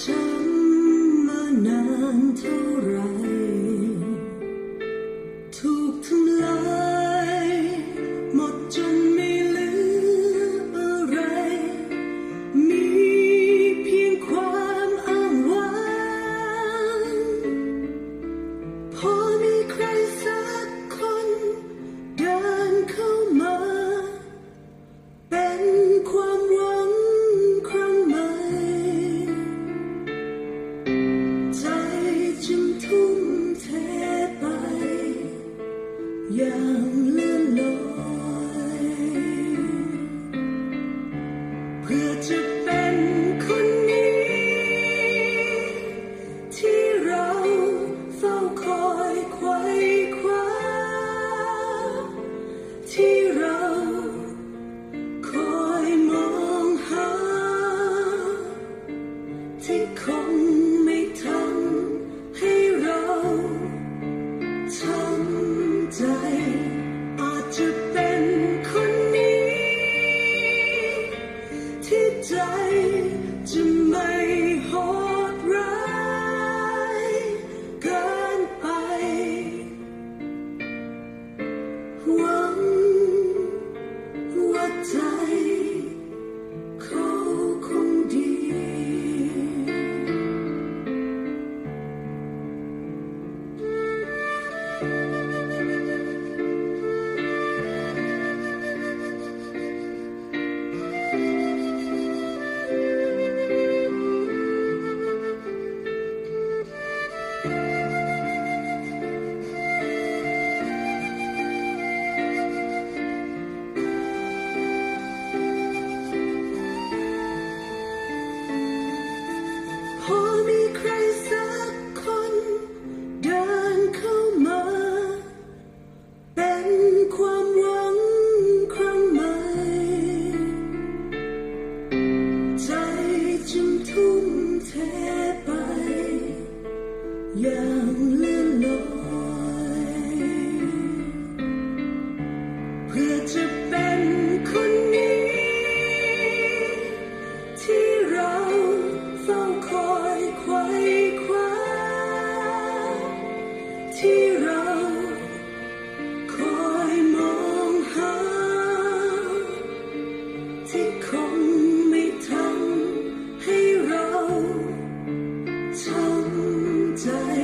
ช้ำมานานเท่าไร ที่ค Yeah. say